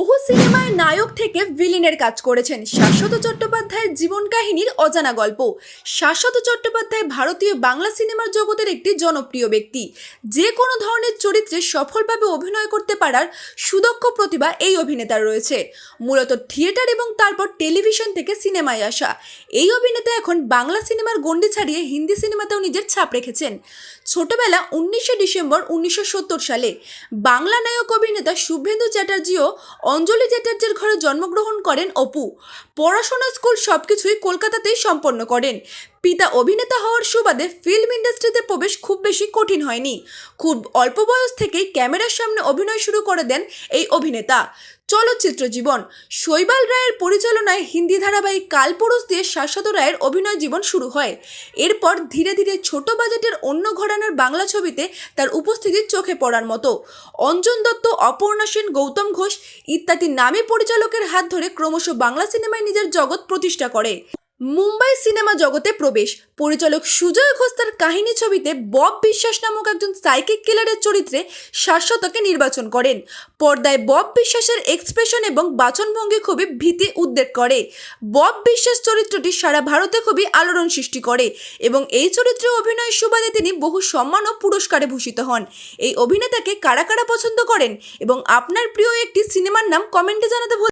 বহু সিনেমায় নায়ক থেকে ভিলেনের কাজ করেছেন শাশ্বত চট্টোপাধ্যায়ের জীবন কাহিনীর অজানা গল্প। শাশ্বত চট্টোপাধ্যায় ভারতীয় বাংলা সিনেমার জগতের একটি জনপ্রিয় ব্যক্তি। যে কোনো ধরনের চরিত্রে সফলভাবে অভিনয় করতে পারার সুদক্ষ প্রতিভা এই অভিনেতার রয়েছে। মূলত থিয়েটার এবং তারপর টেলিভিশন থেকে সিনেমায় আসা। এই অভিনেতা এখন বাংলা সিনেমার গণ্ডি ছাড়িয়ে হিন্দি সিনেমাতেও নিজের ছাপ রেখেছেন। ছোটবেলা উনিশে ডিসেম্বর উনিশশো সত্তর সালে বাংলা নায়ক অভিনেতা শুভেন্দু চ্যাটার্জি ও অঞ্জলি চ্যাটার্জির ঘরে জন্মগ্রহণ করেন অপু। পড়াশোনা স্কুল সবকিছুই কলকাতাতেই সম্পন্ন করেন। পিতা অভিনেতা হওয়ার সুবাদে ফিল্ম ইন্ডাস্ট্রিতে প্রবেশ খুব বেশি কঠিন হয়নি। খুব অল্প বয়স থেকেই ক্যামেরার সামনে অভিনয় শুরু করে দেন এই অভিনেতা। চলচ্চিত্র জীবন, শৈবাল রায়ের পরিচালনায় হিন্দি ধারাবাহিক কালপুরুষ দিয়ে শাশ্বত রায়ের অভিনয় জীবন শুরু হয়। এরপর ধীরে ধীরে ছোট বাজেটের অন্য ঘরানার বাংলা ছবিতে তার উপস্থিতি চোখে পড়ার মতো। অঞ্জন দত্ত, অপর্ণা সেন, গৌতম ঘোষ ইত্যাদি নামে পরিচালকের হাত ধরে ক্রমশ বাংলা সিনেমায় নিজের জগৎ প্রতিষ্ঠা করে। মুম্বাই সিনেমা জগতে প্রবেশ। পরিচালক সুজয় ঘোষ তার কাহিনী ছবিতে বব বিশ্বাস নামক একজন সাইকিক কিলারের চরিত্রে শাশ্বতকে নির্বাচন করেন। পর্দায় বব বিশ্বাসের এক্সপ্রেশন এবং বাচনভঙ্গি খুবই ভীতি উদ্বেগ করে। বব বিশ্বাস চরিত্রটি সারা ভারতে খুবই আলোড়ন সৃষ্টি করে এবং এই চরিত্রে অভিনয় সুবাদে তিনি বহু সম্মান ও পুরস্কারে ভূষিত হন। এই অভিনেতাকে কারা কারা পছন্দ করেন এবং আপনার প্রিয় একটি সিনেমার নাম কমেন্টে জানাতে